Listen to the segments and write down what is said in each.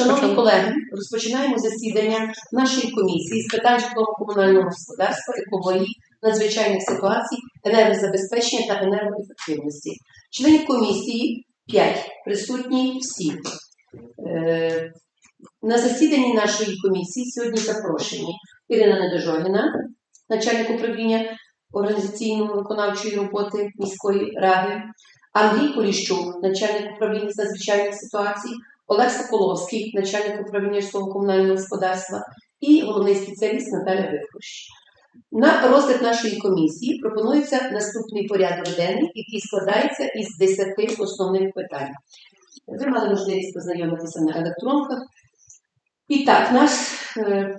Шановні колеги, розпочинаємо засідання нашої комісії з питань житлово-комунального господарства, екології, надзвичайних ситуацій, енергозабезпечення та енергоефективності. Членів комісії 5, присутні всі. Е, На засіданні нашої комісії сьогодні запрошені Ірина Недожогіна, начальник управління організаційно-виконавчої роботи міської ради, Андрій Поліщук, начальник управління з надзвичайних ситуацій, Олег Соколовський, начальник управління житлово-комунального господарства і головний спеціаліст Наталя Вихрущ. На розгляд нашої комісії пропонується наступний порядок денний, який складається із 10 основних питань. Ви мали можливість познайомитися на електронках. І так, наш, е,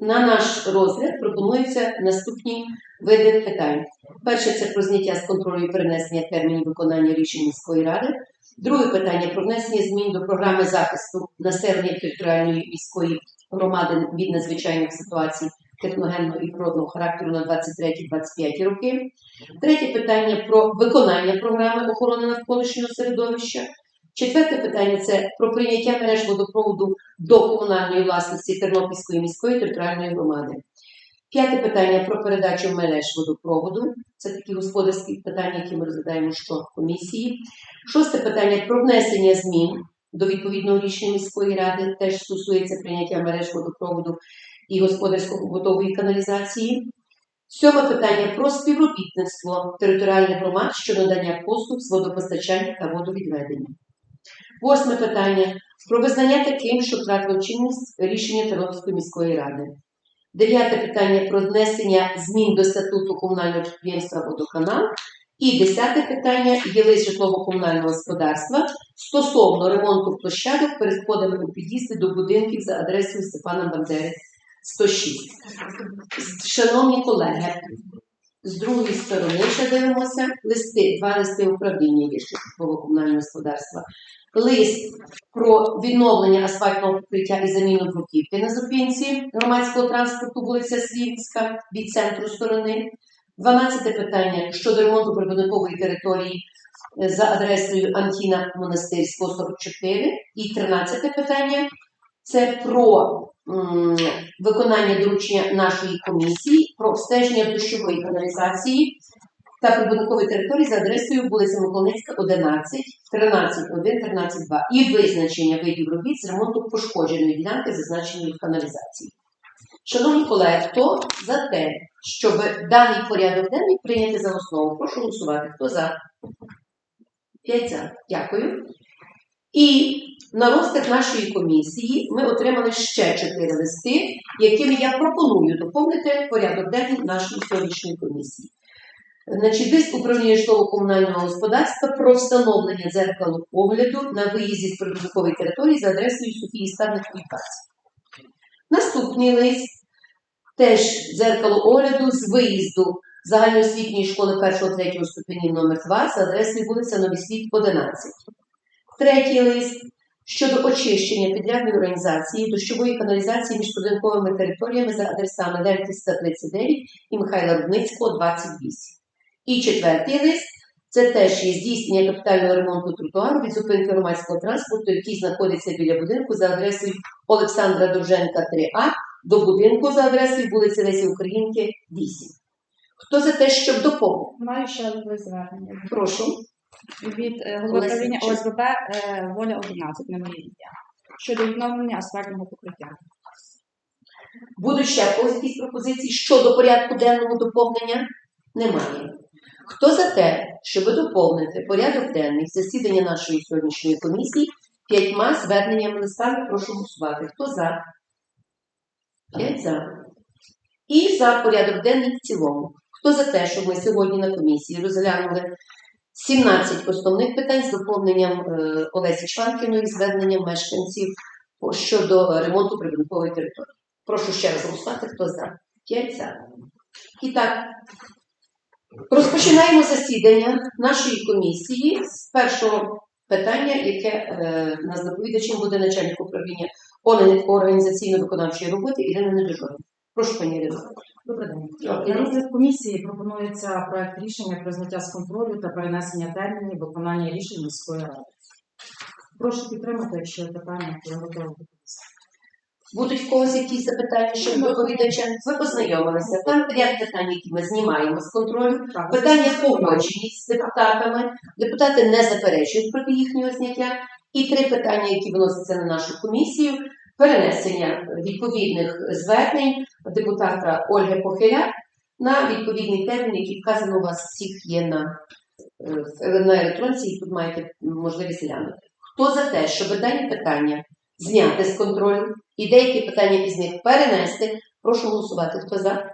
на наш розгляд пропонуються наступні види питань. Перше це про зняття з контролю і перенесення термінів виконання рішень міської ради. Друге питання про внесення змін до програми захисту населення територіальної міської громади від надзвичайних ситуацій техногенного і природного характеру на 23-25 роки. Третє питання про виконання програми охорони навколишнього середовища. Четверте питання це про прийняття мереж водопроводу до комунальної власності Тернопільської міської територіальної громади. П'яте питання про передачу мереж водопроводу. Це такі господарські питання, які ми розглядаємо що в комісії. Шосте питання про внесення змін до відповідного рішення міської ради, теж стосується прийняття мереж водопроводу і господарсько-побутової каналізації. Сьоме питання про співробітництво територіальних громад щодо надання послуг з водопостачання та водовідведення. Восьме питання про визнання таким, що втратило чинність рішення Тернопільської міської ради. Дев'яте питання про внесення змін до статуту комунального підприємства Водоканал. І десяте питання є житлово-комунального господарства стосовно ремонту площадок перед входами у під'їзди до будинків за адресою Степана Бандери 106. Шановні колеги, з другої сторони ще дивимося листи, два листи управління житлово-комунального господарства. Лист про відновлення асфальтного покриття і заміну бруківки на зупинці громадського транспорту вулиця Слівська від центру сторони. 12 питання щодо ремонту прибудинкової території е, за адресою Антіна Монастирського 44. І 13 питання це про виконання доручення нашої комісії про обстеження дощової каналізації та прибудинкової території за адресою вулиця Миколаївська, 11, 13.1, 13.2 і визначення видів робіт з ремонту пошкодженої ділянки, зазначеної в каналізації. Шановні колеги, хто за те, щоб даний порядок денний прийняти за основу? Прошу голосувати. Хто за? П'ять за. Дякую. І на розгляд нашої комісії ми отримали ще чотири листи, якими я пропоную доповнити порядок денний нашої сьогоднішньої комісії. Значить, лист управління житлово-комунального господарства про встановлення дзеркало огляду на виїзді з прибудинкової території за адресою Софії Стадникової 20. Наступний лист теж дзеркало огляду з виїзду загальноосвітньої школи 1-3 ступенів номер 2 за адресою вулиця Новіслід 11. Третій лист щодо очищення підрядної організації дощової каналізації між будинковими територіями за адресами Лемківська 39 і Михайла Рудницького 28. І четвертий лист це теж є здійснення капітального ремонту тротуару від зупинки громадського транспорту, який знаходиться біля будинку за адресою Олександра Довженка 3А до будинку за адресою вулиці Лесі Українки 8. Хто за те, щоб доповнити? Маю ще одне звернення. Прошу. Від е, голови правління ОСББ е, Воля 11 на моє ім'я. Щодо відновлення асфальтного покриття. Будуть ще в когось якісь пропозиції щодо порядку денного доповнення? Немає. Хто за те, щоб доповнити порядок денний засідання нашої сьогоднішньої комісії п'ятьма зверненнями листами, прошу голосувати. Хто за? П'ять за. І за порядок денний в цілому. Хто за те, щоб ми сьогодні на комісії розглянули 17 основних питань з доповненням е, Олесі Чванкіної, зверненням мешканців щодо ремонту прибудинкової території. Прошу ще раз голосувати, хто за. П'ять за. І так, розпочинаємо засідання нашої комісії з першого питання, яке е, нас доповідачем буде начальник управління організаційно-виконавчої роботи Ірина Недожорова. Прошу, пані Ірино. Добрий день. На розгляд комісії пропонується проект рішення про зняття з контролю та перенесення термінів виконання рішень міської ради. Прошу підтримати, якщо є питання, я готова. Будуть в когось якісь запитання щодо доповідача? Ви познайомилися. Там ряд питань, які ми знімаємо з контролю. Так, Питання погоджені з депутатами. Депутати не заперечують проти їхнього зняття. І три питання, які виносяться на нашу комісію: перенесення відповідних звернень депутата Ольги Похиляк на відповідний термін, який вказано у вас всіх є на, е, на електронці, і тут маєте можливість глянути. Хто за те, щоб дані питання зняти з контролю і деякі питання із них перенести, прошу голосувати. Хто за?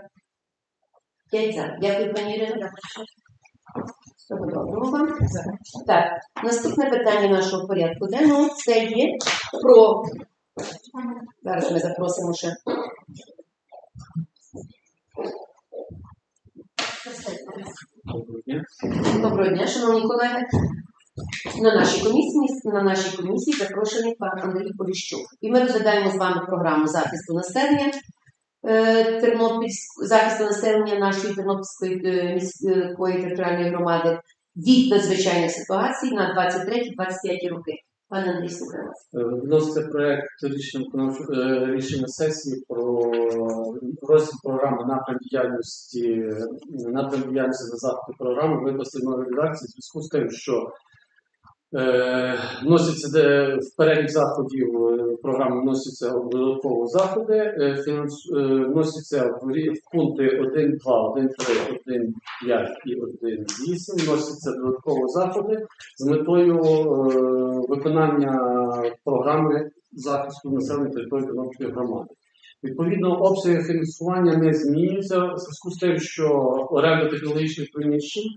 П'ять за. Дякую, пані Ірина. Всього доброго вам. Так, наступне питання нашого порядку денного це є про. Зараз ми запросимо ще. Доброго дня. Шановні колеги. На нашій комісії на нашій комісії запрошений пан Андрій Поліщук. І ми розглядаємо з вами програму захисту населення е, захисту населення нашої Тернопільської е, міської територіальної громади від надзвичайних ситуацій на 23-25 роки. Пане Андрій, слухаю вас. Вносити Вноситься проект рішення, е, рішення сесії про розділ програми напрям діяльності напрям діяльності за заходи програми випустити нові редакції в зв'язку з тим, що е, вносяться де в перелік заходів е, програми вносяться додатково заходи, е, фінанс, е, вносяться в, в пункти 1, 2, 1, 3, 1, 5 і 1, 8, вносяться додатково заходи з метою е, виконання програми захисту населення території Тернопільської громади. Відповідно, обсяги фінансування не змінюються в зв'язку з тим, що оренда технологічних приміщень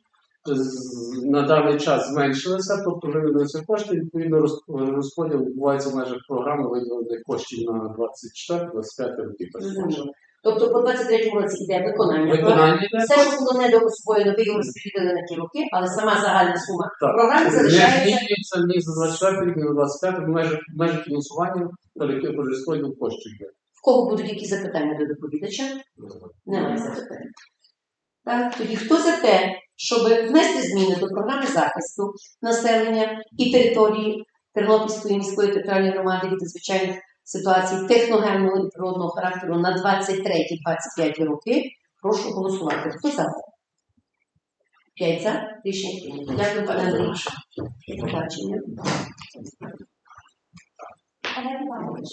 на даний час зменшилася, тобто виведуються кошти, відповідно розподіл відбувається в межах програми виділених коштів на 24-25 роки. Тобто по 23-му році йде виконання. Виконання йде Все, що було недоосвоєно, ви його розподілили на ті роки, але сама загальна сума Так. програми не залишається. змінюється ні за 24 рік, ні за 25 в межах, в межах фінансування та розподіл коштів. В кого будуть якісь запитання до доповідача? Немає запитань. Так, тоді хто за те, щоб внести зміни до програми захисту населення і території Тернопільської міської територіальної громади від надзвичайних ситуацій техногенного і природного характеру на 23-25 роки, прошу голосувати. Хто за? П'ять за. Рішення прийнято. Дякую, пане Андрій. До побачення. Олег Іванович.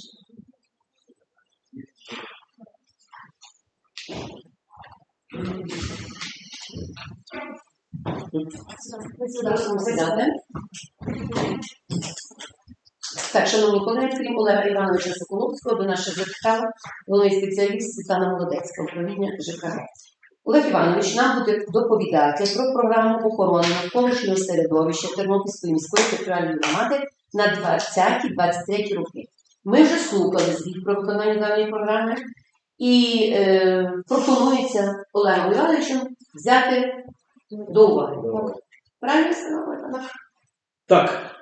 Так, шановні колеги, крім Олега Івановича Соколовського, до нас ще запитала головний спеціаліст Світлана Молодецька, управління ЖКГ. Олег Іванович нам буде доповідати про програму охорони навколишнього середовища Тернопільської міської територіальної громади на 20-23 роки. Ми вже слухали звіт про виконання даної програми і е, пропонується Олегом Івановичем взяти до уваги. Правильно сказала? Так,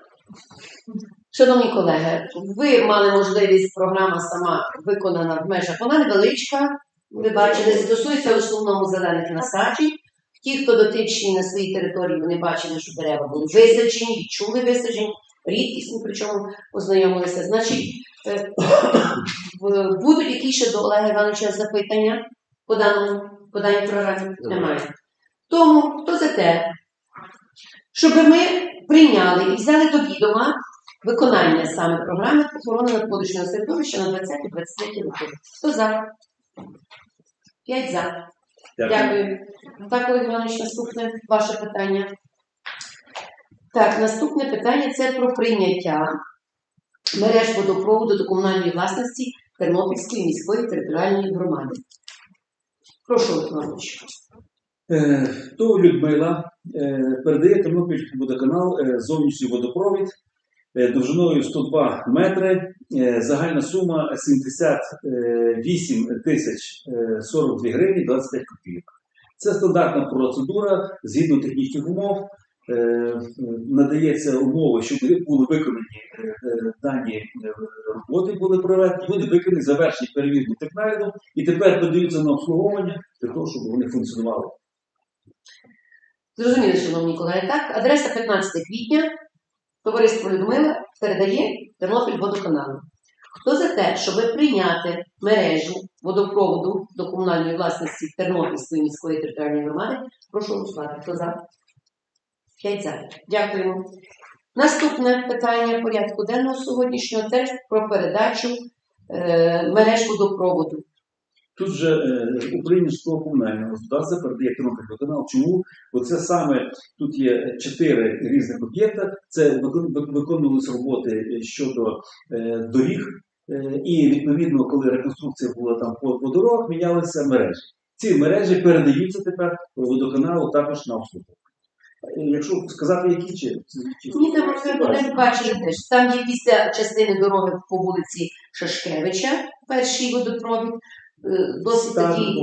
Шановні колеги, ви мали можливість, програма сама виконана в межах. Вона невеличка, ви бачили, стосується в основному зелених насаджень. Ті, хто дотичні на своїй території, вони бачили, що дерева були висаджені, відчули висаджені, рідкісні, причому ознайомилися. Значить, е, будуть якісь ще до Олега Івановича запитання по даному по даній програмі? Немає. Тому хто за те, щоб ми прийняли і взяли до відома виконання саме програми охорони навколишнього середовища на 20-23 роки. Хто за? П'ять за. Дякую. Так, Олег Іванович, наступне ваше питання. Так, наступне питання це про прийняття мереж водопроводу до комунальної власності Тернопільської міської територіальної громади. Прошу, Олександрович. Е, То Людмила е, передає Тернопільський водоканал е, зовнішній водопровід довжиною 102 метри, загальна сума 78 тисяч е, 42 гривні 25 копійок. Це стандартна процедура згідно технічних умов. Е, Надається умови, щоб були виконані е, е, дані роботи, були проведені, вони виконані, завершені перевірку технарядом і тепер подаються на обслуговування для того, щоб вони функціонували. Зрозуміли, шановні колеги, так? Адреса 15 квітня. Товариство Людмила передає Тернопіль водоканалу. Хто за те, щоб прийняти мережу водопроводу до комунальної власності Тернопільської міської територіальної громади, прошу голосувати. Хто за? За. Дякуємо. Наступне питання порядку денного сьогоднішнього це про передачу е, мереж водопроводу. Тут же е, житлово комунального господарства передає Тернопільводоканал. Чому? Бо це саме тут є чотири різних об'єкта. Це виконувалися роботи е, щодо е, доріг, е, і відповідно, коли реконструкція була там по, по дорогах, мінялися мережі. Ці мережі передаються тепер водоканалу також на обслуговування. Е, Якщо сказати, які чи, Ні, там можна буде бачити теж. Там є після частини дороги по вулиці Шашкевича, перший водопровід, е, досить такий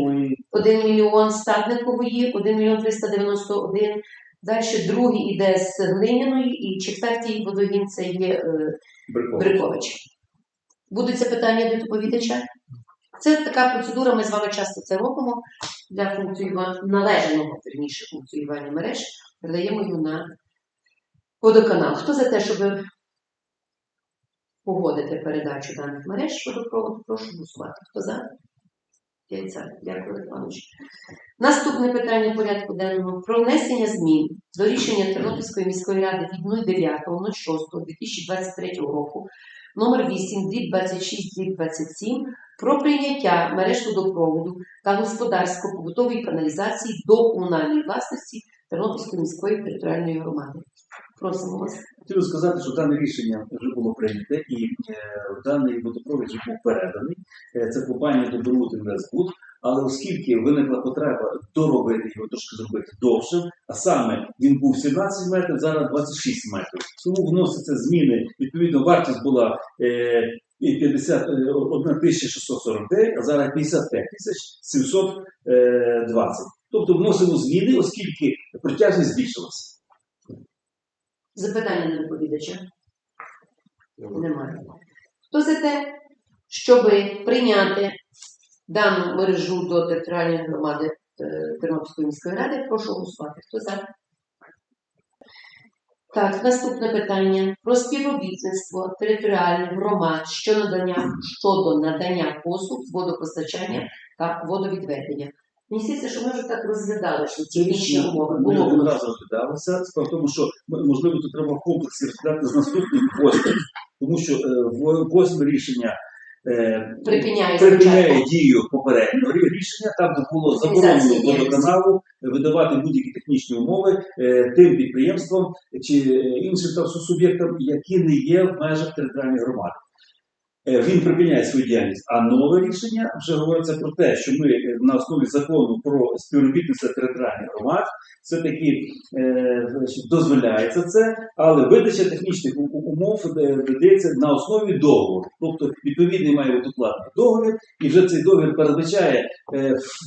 1 мільйон статникової, 1 мільйон 391. Далі другий іде з глиняної, і четвертий водогін це є е. Брикович. Будуть запитання до доповідача? Це така процедура, ми з вами часто це робимо для функціювання належного верніше функціонування мереж. Передаємо її на водоканал. Хто за те, щоб погодити передачу даних мереж водопроводу, прошу голосувати. Хто за? За. Дякую, Олег Іванович. Наступне питання порядку денного про внесення змін до рішення Тернопільської міської ради від 09.06.2023 року номер 8 дві 26 дві 27 про прийняття мереж водопроводу та господарсько-побутової каналізації до комунальної власності Тернопільської міської територіальної громади. Просимо вас. Хотів сказати, що дане рішення вже було прийняте, і е, даний водопровід вже був переданий. Е, це компанія Добрут Інвестбуд. Але оскільки виникла потреба доробити його трошки зробити довше, а саме він був 17 метрів, зараз 26 метрів. Тому вносяться зміни. Відповідно, вартість була е, і 50, е, 1649, а зараз 55 тисяч 720. Тобто вносимо зміни, оскільки протяжність збільшилася. Запитання до доповідача? Немає. Хто за те, щоб прийняти дану мережу до територіальної громади е, Тернопільської міської ради, прошу голосувати. Хто за? Так, наступне питання про співробітництво територіальних громад щодо надання, щодо надання послуг з водопостачання та водовідведення. Мені здається, що ми вже так розглядали, що ці інші умови Ми було. один розглядалися. Справа в тому, що можливо тут треба в комплексі розглядати з наступним восьмим, тому що е, восьме рішення е, Припиняє припиняє дію попереднього рішення, там де було заборонено водоканалу видавати будь-які технічні умови е, тим підприємствам чи іншим там суб'єктам, які не є в межах територіальної громади. Е, Він припиняє свою діяльність. А нове рішення вже говориться про те, що ми е, на основі закону про співробітництво територіальних громад все-таки е, дозволяється це, але видача технічних умов додається на основі договору. Тобто відповідний має бути укладений договір, і вже цей договір передбачає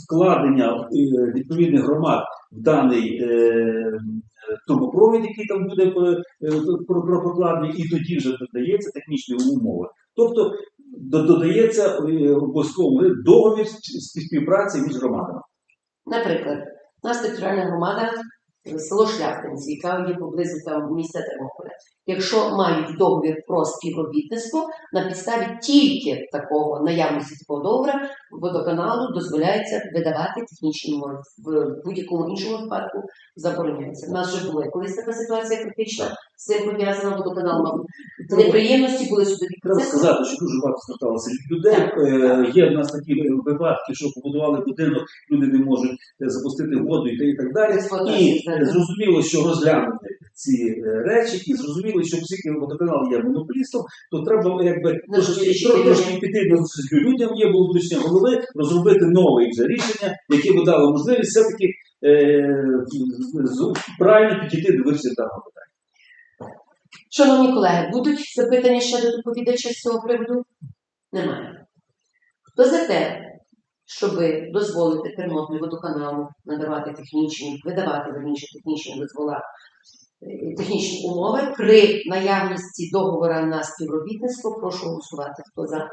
вкладення відповідних громад в даний трубопровід, який там буде е, про- про- прокладений, і тоді вже додається технічні умови. Тобто додається е, обов'язково договір співпраці між громадами. Наприклад, у нас територіальна громада е, село Шляхтинці, яка є поблизу там міста Тернополя. Якщо мають договір про співробітництво, на підставі тільки такого наявності такого договору водоканалу дозволяється видавати технічні умови. В будь-якому іншому випадку забороняється. У нас вже була колись така ситуація критична, з цим пов'язана водоканал мав неприємності, були судові Треба сказати, що дуже багато зверталося від людей. Е, Є в нас такі випадки, що побудували будинок, люди не можуть е, запустити воду і та- і так далі. І зрозуміло, що розглянути ці е, речі, і зрозуміло, що водоканал є монополістом, то треба якби трошки, зустріч трошки піти зустріч людям. Є було доручення голови розробити нове вже рішення, яке би дало можливість все-таки е, правильно підійти до вирішення даного питання. Шановні колеги, будуть запитання ще до доповідача з цього приводу? Немає. Хто за те, щоб дозволити Тернопіль водоканалу надавати технічні, видавати верніше технічні дозвола, технічні умови при наявності договора на співробітництво, прошу голосувати. Хто за?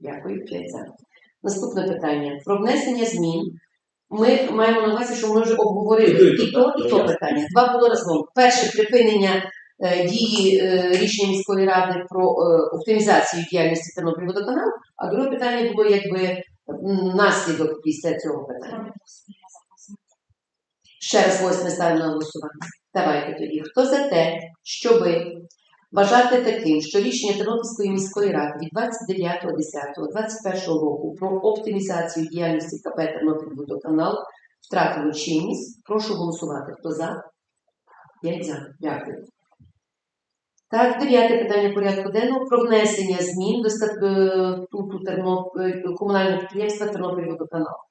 Дякую, п'ять за. Наступне питання про внесення змін. Ми маємо на увазі, що ми вже обговорили і то, і то питання. Два було разом. Перше припинення е, дії е, рішення міської ради про е, оптимізацію діяльності Тернопільводоканалу, а друге питання було якби наслідок після цього питання. Ще раз восьме ставимо на голосування. Давайте тоді. Хто за те, щоби вважати таким, що рішення Тернопільської міської ради від 29.10.21 року про оптимізацію діяльності КП Тернопільводоканал втратило чинність, прошу голосувати. Хто за? П'ять за. Дякую. Так, дев'яте питання порядку денного про внесення змін до статуту е, комунального підприємства Тернопільводоканал.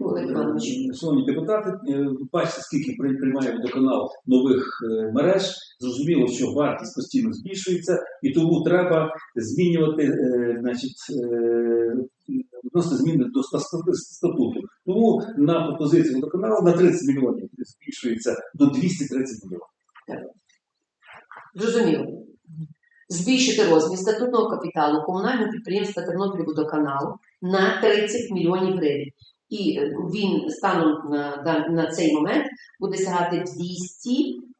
Олег Іванович. Шановні депутати, е, бачите, скільки приймає водоканал нових е, мереж. Зрозуміло, що вартість постійно збільшується, і тому треба змінювати, е, значить, е, вносити зміни до ста- ста- статуту. Тому на пропозицію водоканалу на 30 мільйонів збільшується до 230 мільйонів. Зрозуміло. Збільшити розмір статутного капіталу комунального підприємства Тернопільводоканал на 30 мільйонів гривень. І е, він станом на, на цей момент буде сягати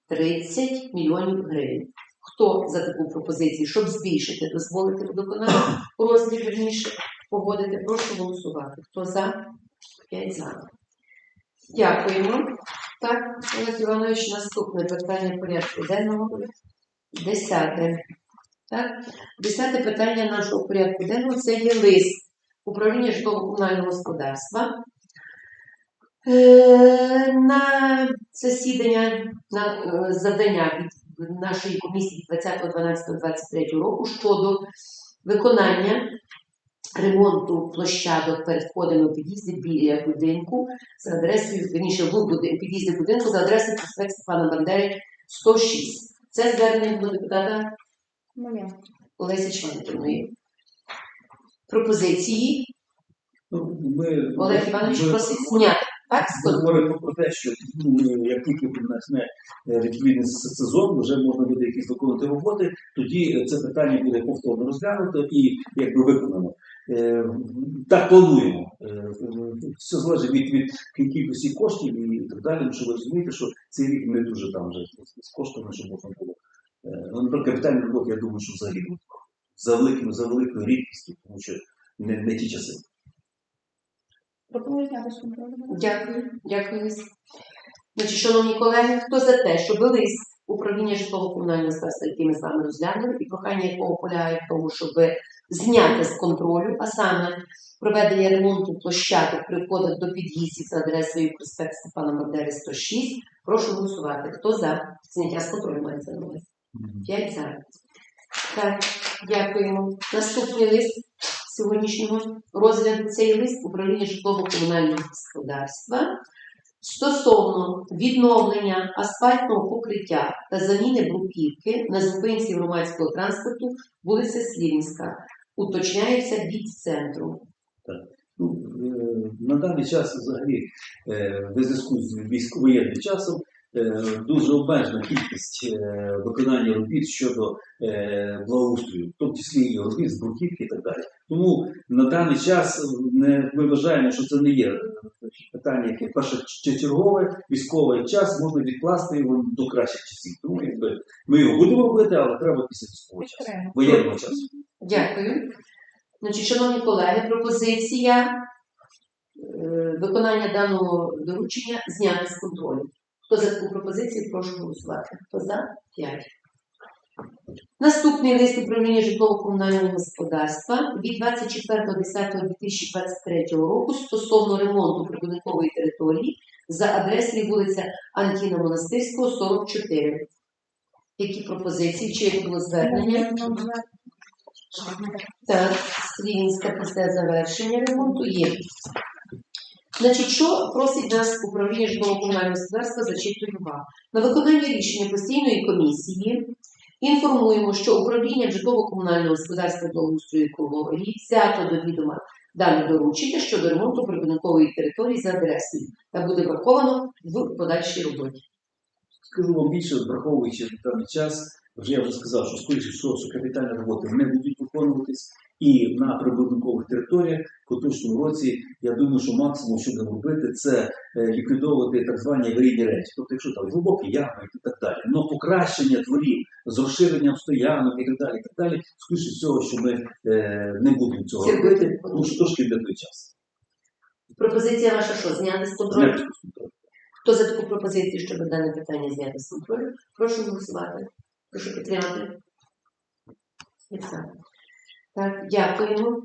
230 мільйонів гривень. Хто за таку пропозицію, щоб збільшити, дозволити водоканалу розмір вірніше погодити, прошу голосувати. Хто за? П'ять за. Дякуємо. Так, Олег Іванович, наступне питання порядку денного. Десяте. Так, десяте питання нашого порядку денного це є лист управління житлово-комунального господарства. Е, на засідання на е, завдання від нашої комісії 20.12.23 року щодо виконання ремонту площадок перед входами у під'їзди біля будинку за адресою, верніше в під'їзді будинку за адресою проспект Степана Бандери 106. Це звернення до депутата Моє. Лесі Чванківної. Пропозиції Ну, ми, Олег Іванович ми- просить зняти. Так, Ми говоримо про те, що ну, як тільки почне відповідний сезон, вже можна буде якісь виконувати роботи, тоді це питання буде повторно розглянуто і якби виконано. Е, Так плануємо. Е, Все залежить від, від кількості коштів і так далі. Тому що ви розумієте, що цей рік не дуже там вже з- коштами, щоб можна було. Е, Ну, наприклад, капітальний роботи, я думаю, що взагалі будуть за великим, за великою рідкістю, тому що не, не ті часи. Пропоную зняти контролю. Дякую, дякую. Значить, шановні колеги, хто за те, щоб лист управління житлово-комунального господарства, який ми з вами розглянули, і прохання якого полягає в тому, щоб зняти з контролю, а саме проведення ремонту площадок при входах до під'їздів за адресою проспект Степана Бандери 106, прошу голосувати. Хто за зняття з контролю мається на увазі? П'ять за. Так, дякуємо. Наступний лист сьогоднішнього розгляду цей лист управління житлово-комунального господарства стосовно відновлення асфальтного покриття та заміни бруківки на зупинці громадського транспорту вулиця Слівінська. Уточняється від центру. Ну, е, на даний час взагалі е, в зв'язку з військовоєнним часом е, дуже обмежена кількість е, виконання робіт щодо е, благоустрою, в тому числі і робіт з бруківки і так далі. Тому на даний час не, ми вважаємо, що це не є е, питання, яке першочергове, військовий час можна відкласти його до кращих часів. Тому якби ми його будемо робити, але треба після військового часу, воєнного часу. Дякую. Значить, шановні колеги, пропозиція е, виконання даного доручення зняти з контролю. Хто за таку пропозицію, прошу голосувати. Хто за? П'ять. Наступний лист управління житлово-комунального господарства від 24.10.2023 року стосовно ремонту прибудинкової території за адресою вулиця Антіна Монастирського, 44. Які пропозиції? Чи є було звернення? Так, Слівінська після завершення ремонту є. Значить, що просить нас управління житлово-комунального господарства зачитую вам. На виконання рішення постійної комісії інформуємо, що управління житлово-комунального господарства благоустрою екології взято до відома дане доручення щодо ремонту прибудинкової території за адресою та буде враховано в подальшій роботі. Скажу вам більше, враховуючи даний час, вже я вже сказав, що скоріше що капітальні роботи не будуть виконуватись, І на прибудинкових територіях в поточному році я думаю, що максимум, що будемо робити, це е, ліквідовувати так звані аварійні речі. Тобто, якщо там глибокі ями і так далі. Но покращення дворів з розширенням стоянок і так далі, і так далі, скоріше всього, що ми е, не будемо цього Це робити, тому що трошки для той час. Пропозиція ваша що? Зняти з контролю? Зняти з контролю. Хто за таку пропозицію, щоб дане питання зняти з контролю? Прошу голосувати. Прошу підтримати. Так, дякуємо.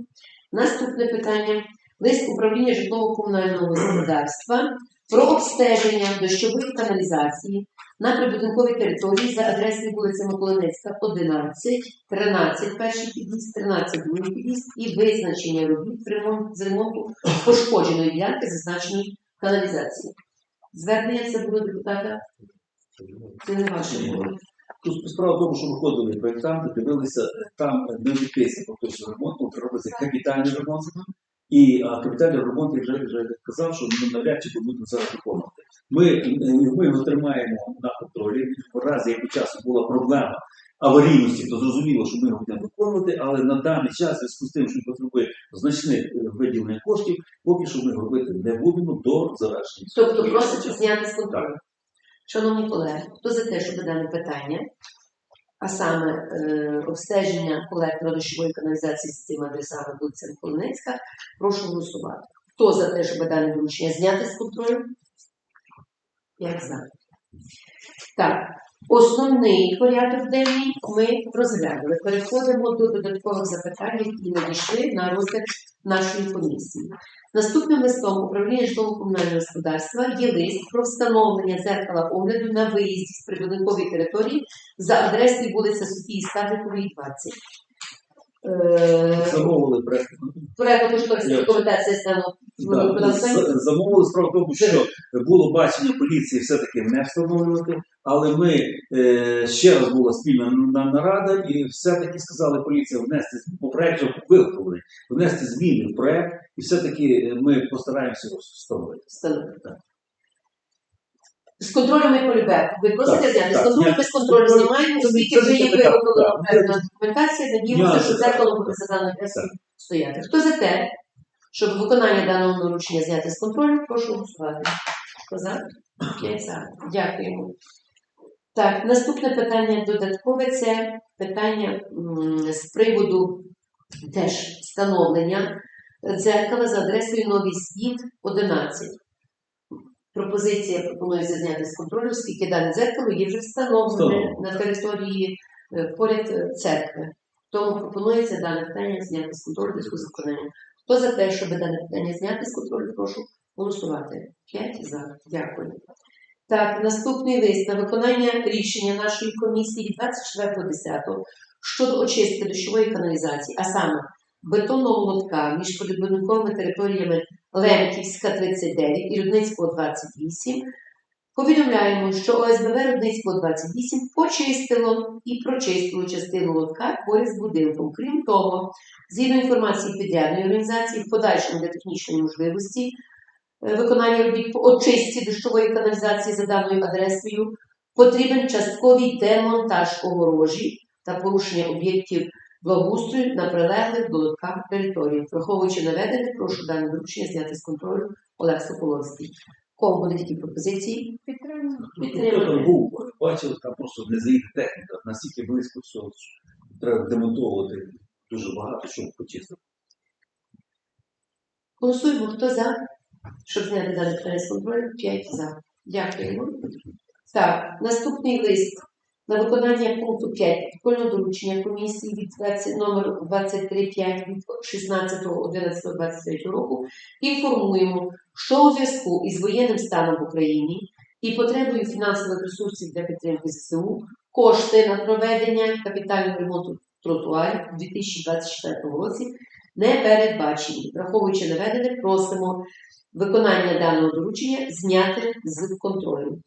Наступне питання. Лист управління житлово-комунального господарства про обстеження дощової каналізації на прибудинковій території за адресою вулиця Миколинецька, 11, 13 перший під'їзд, 13 другий під'їзд і визначення робіт з з ремонту пошкодженої ділянки зазначеної каналізації. Звернення це було депутата. Це не ваше було. Тут справа в тому, що виходили проєктанти, дивилися, там не обійтися поточний ремонт, тут робиться капітальний ремонт. І а, капітальний ремонт, я вже, вже казав, що ми навряд чи будемо зараз виконувати. Ми, е, ми його тримаємо на контролі. В разі, як у часу була проблема аварійності, то зрозуміло, що ми його будемо виконувати, але на даний час, в зв'язку з тим, що потребує значних е, виділення коштів, поки що ми його робити не будемо до завершення. Тобто просить зняти з контролю. Шановні колеги, хто за те, щоб дане питання, а саме е, обстеження колектора дощової каналізації з цими адресами вулиця Миколинецька, прошу голосувати. Хто за те, щоб дане доручення зняти з контролю? Як за. Так, основний порядок денний ми розглянули. Переходимо до додаткових запитань, які надійшли на розгляд нашої комісії. Наступним листом управління житлово-комунального господарства є лист про встановлення зеркала огляду на виїзді з прибудинкової території за адресою вулиця Софії Старликової, 20. Е, Замовили проєкт. Стану Так, виконання. з- Замовили справа в тому, що було бачення поліції все-таки не встановлювати, але ми е, ще раз була спільна нарада, і все-таки сказали поліція внести по проекту виготовлений, внести зміни в проект, і все-таки ми постараємося встановити. З контролем ми полюбе. Ви просите зняти з контролю, без контролю контролю. знімаємо, оскільки вже є виготовлена певна документація, надіємося, що зеркало буде за даною адресою стояти. Хто за те, щоб виконання даного доручення зняти з контролю, прошу голосувати. Хто за? П'ять за. Дякуємо. Так, наступне питання додаткове це питання з приводу теж встановлення дзеркала за адресою Новий Світ 11. Пропозиція пропонується зняти з контролю, оскільки дане дзеркало є вже встановлене на території е, поряд е, церкви. Тому пропонується дане питання зняти з контролю зв'язку з виконанням. Хто за те, щоб дане питання зняти з контролю, прошу голосувати. П'ять за. Дякую. Так, наступний лист на виконання рішення нашої комісії від 24.10 щодо очистки дощової каналізації, а саме бетонного лотка між прибудинковими територіями Лемківська 39 і Рудницького 28. Повідомляємо, що ОСББ Рудницького 28 почистило і прочистило частину лотка поряд з будинком. Крім того, згідно інформації підрядної організації, в подальшому для технічної можливості е, виконання робіт по очистці дощової каналізації за даною адресою потрібен частковий демонтаж огорожі та порушення об'єктів благоустрою на прилеглих до лотка територіях. Враховуючи наведене, прошу дане доручення зняти з контролю Олег Соколовський. Кого будуть такі пропозиції? Підтримую. Хто там був, бачив, там просто не заїде техніка, настільки близько, що треба демонтовувати дуже багато, щоб почистити. Голосуємо, хто за, щоб зняти дане питання з контролю. П'ять за. Дякуємо. Так, наступний лист на виконання пункту 5 протокольного доручення комісії від 20, номер 23.5 від 16.11.23 року інформуємо, що у зв'язку із воєнним станом в Україні і потребою фінансових ресурсів для підтримки ЗСУ кошти на проведення капітального ремонту тротуарів у 2024 році не передбачені. Враховуючи наведене, просимо виконання даного доручення зняти з контролю.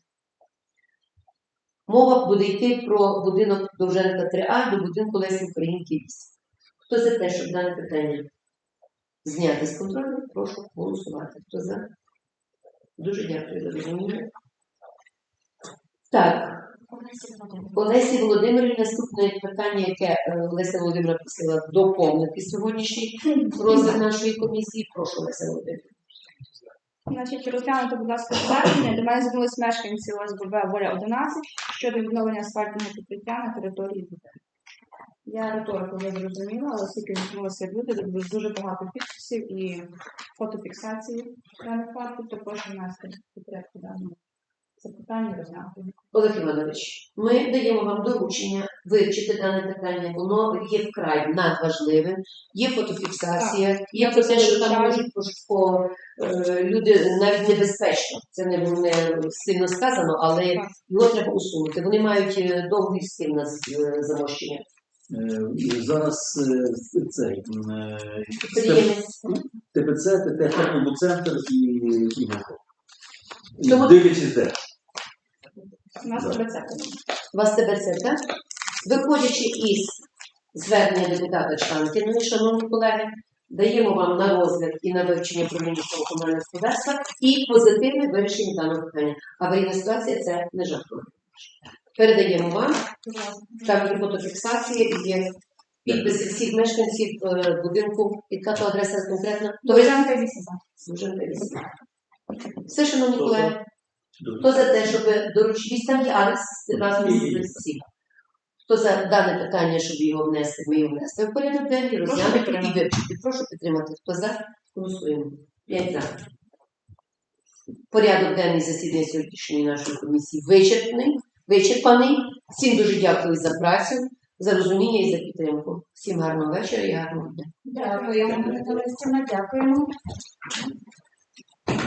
Мова буде йти про будинок Довженка 3А до будинку Лесі Українки 8. Хто за те, щоб дане питання зняти з контролю, прошу голосувати. Хто за? Дуже дякую за розуміння. Так, Олесі Володимирівні наступне питання, яке е, Леся Володимира просила доповнити сьогоднішній розгляд нашої комісії. Прошу, Леся Володимирівна. Значить, розглянути, будь ласка, звернення. До мене звернулись мешканці ОСББ Воля 11 щодо відновлення асфальтного покриття на території будинку. Я риторику не зрозуміла, але оскільки звернулися люди, дуже багато підписів і фотофіксації даних фактів, то прошу нас підтримку даного запитання і розглянути. Олег Іванович, ми даємо вам доручення вивчити дане питання. Воно є вкрай надважливим. Є фотофіксація, є про те, що там можуть пож- е, люди навіть небезпечно. Це не, не сильно сказано, але Так. його треба усунути. Вони мають е, довгий стиль на е, замощення. Зараз цей. ТПЦ, ТТ центр і. Тому- Дивлячись де. У нас тебе це. Вас тебе це, так? Виходячи із звернення депутата Чанкіної, шановні колеги, даємо вам на розгляд і на вивчення управління комунального господарства і позитивне вирішення даного питання. Аварійна ситуація це не жартує. Передаємо вам, там є фотофіксація і є підписи всіх мешканців е, будинку, яка то адреса конкретна. То ви Довижанка 8. Вісім. Все, шановні колеги, Хто за те, щоб доручити там є адрес разом з? Хто за дане питання, щоб його внести, ми його внесли в порядок денний, розглянути і вивчити. Прошу підтримати. Хто за? Голосуємо. П'ять за. Порядок денний засідання сьогоднішньої нашої комісії вичерпний, вичерпаний. Всім дуже дякую за працю, за розуміння і за підтримку. Всім гарного вечора і гарного дня. Дякуємо, Дякуємо.